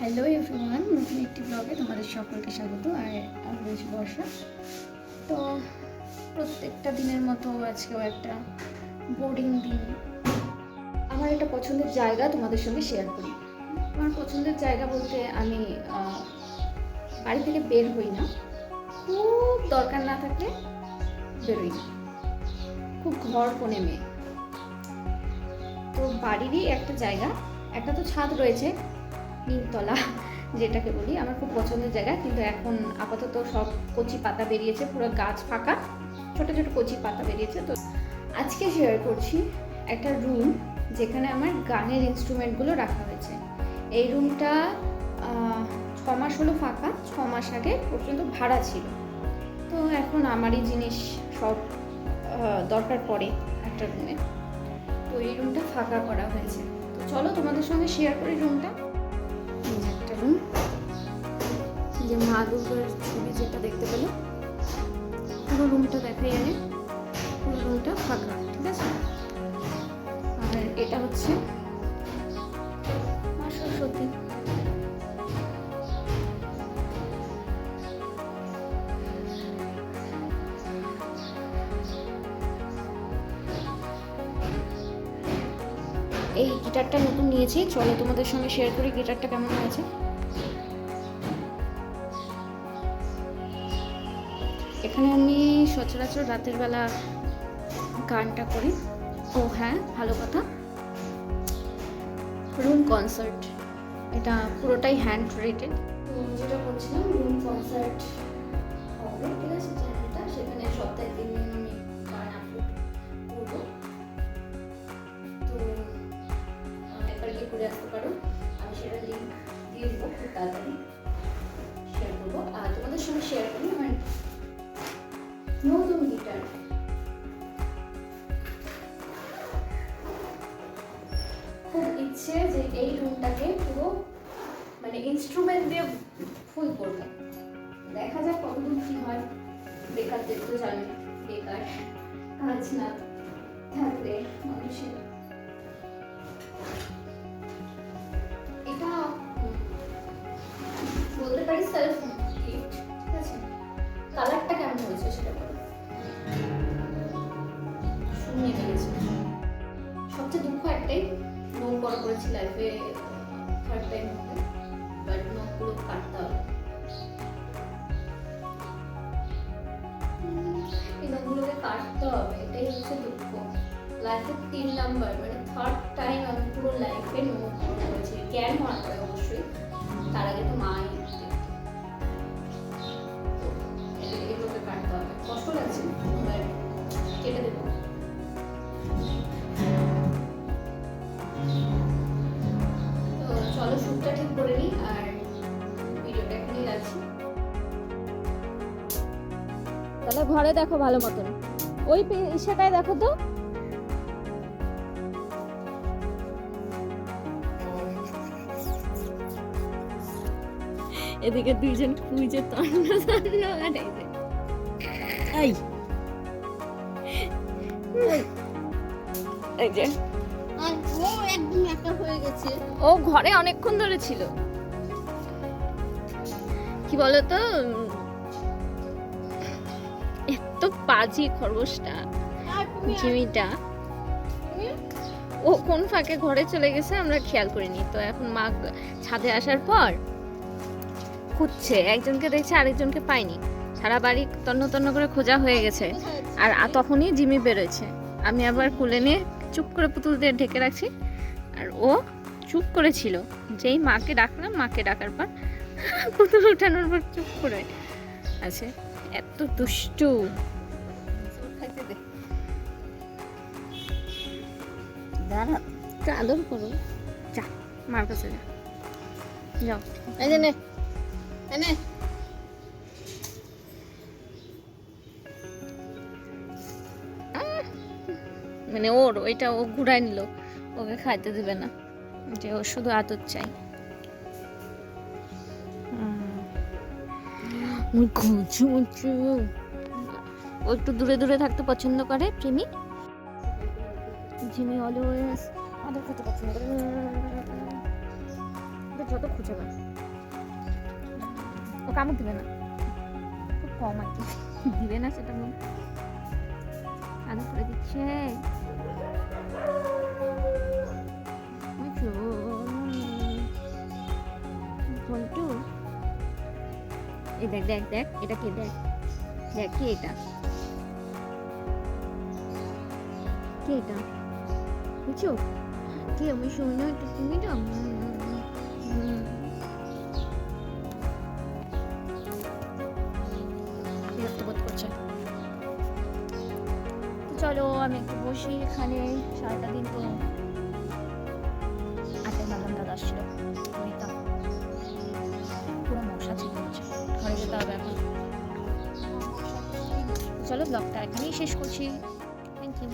Hello everyone নতুন একটি ব্লগে তোমাদের সকলকে স্বাগত আর আমি রয়েছি বর্ষা। তো প্রত্যেকটা দিনের মতো আজকেও একটা বোর্ডিং দিন। আমার একটা পছন্দের জায়গা তোমাদের সঙ্গে শেয়ার করি। আমার পছন্দের জায়গা বলতে আমি বাড়ি থেকে বের হই না। খুব দরকার না থাকলে বেরোই না। খুব ঘর কোণে মেয়ে। তো বাড়িরই একটা জায়গা, একটা তো ছাদ রয়েছে। নিমতলা যেটাকে বলি, আমার খুব পছন্দের জায়গা, কিন্তু এখন আপাতত সব কচি পাতা বেরিয়েছে, পুরো গাছ ফাঁকা, ছোট ছোট কচি পাতা বেরিয়েছে, তো আজকে শেয়ার করছি একটা রুম যেখানে আমার গানের ইনস্ট্রুমেন্টগুলো রাখা হয়েছে। এই রুমটা ছ মাস হলো ফাঁকা, ছ মাস আগে পর্যন্ত ভাড়া ছিল। তো এখন আমারই জিনিস সব দরকার পড়ে একটা রুমে তো এই রুমটা ফাঁকা করা হয়েছে। তো চলো তোমাদের সঙ্গে শেয়ার করি রুমটা এই যে মা দুর্গার ছবি যেটা দেখতে পেলে, পুরো রুমটা দেখাই আগে। পুরো রুমটা ফাঁকা, ঠিক আছে? আর এটা হচ্ছে মা সরস্বতী। এই গিটারটা নতুন নিয়েছি। চলো তোমাদের সঙ্গে শেয়ার করি গিটারটা কেমন হয়েছে। এখানে আমি সচরাচর রাতের বেলা গানটা করি। ও হ্যাঁ ভালো কথা। রুম কনসার্ট এটা পুরোটাই হ্যান্ড রেটেড যেটা রুম কনসার্ট হবে, ঠিক আছে? চ্যানেলটা সেখানে সপ্তাহে তিন দিন আমি গান আপলোড তো ঘুরে আসতে পারো। আমি সেটা লিঙ্ক দিয়ে দেবো, খুব তাড়াতাড়ি শেয়ার করব। আর তোমাদের সঙ্গে শেয়ার করি নতুন গিটার খুব ইচ্ছে যে এই রুমটাকে পুরো মানে ইনস্ট্রুমেন্ট দিয়ে ফুল করব। দেখা যাক কতদূর কি হয়। বেকারদের তো জানে, বেকার। কাজ না থাকলে মানুষের বড় করেছি লাইফে থার্ড টাইম হবে বাট নখগুলো কাটতে হবে। এই নখগুলোকে কাটতে হবে, এটাই হচ্ছে দুঃখ। লাইফে তিন নাম্বার মানে থার্ড টাইম আমি পুরো লাইফে নোট করেছি। জ্ঞান পরে অবশ্যই। তার আগে তো মাই শ্যুটটা ঠিক করে নিই আর ভিডিওটা এখানেই রাখছি। তাহলে ঘরে দেখো ভালো মতন। ওই ইসেটায় দেখো তো। এদিকে দুইজন খুঁজে তন্ন তন্ন আর এই যে। হয়ে গেছে। ও ঘরে অনেকক্ষণ ধরে ছিল। কি বলতো? এত পাজি খরগোশটা জিমিটা। ও কোন ফাঁকে ঘরে চলে গেছে আমরা খেয়াল করিনি। তো এখন মা ছাদে আসার পর খুঁজছে একজনকে দেখছে আরেকজনকে পাইনি। সারা বাড়ি তন্ন তন্ন করে খোঁজা হয়ে গেছে। আর তখনই জিমি বেরোচ্ছে আমি আবার কুলে নিয়ে চুপ করে পুতুল দিয়ে ঢেকে রাখছি। আর ও চুপ করেছিল। যেই মাকে ডাকলাম মাকে ডাকার পর পুতুল উঠানোর পর চুপ করে আছে। এত দুষ্টু। দাঁড়া আদর করো। যা মার কাছে যা। যাও। এই যে নে। এই নে। মানে ওর ওইটা ও ঘুরাই নিল। ওকে খাইতে দিবে না। যে ওর শুধু আদর চাই ও একটু দূরে দূরে থাকতে পছন্দ করে প্রেমী জিমি অলওয়েজ আদর করতে পছন্দ করে। যত খুঁজে পায়। ও কামড় দিবে না। খুব কম আর কি। দিবে না সেটা আদর করে দিচ্ছে। দেখ দেখ দেখ, এটা কে? দেখ দেখ, কে এটা? কে এটা? বুঝছ? কে আমি শোনো তুমি না হুম। বিরক্ত তো চলো, আমি একটু বসি এখানে, সারাটা দিন তো ঘরে যেতে হবে এখন। চলো ব্লগটা এখানেই শেষ করছি। Thank you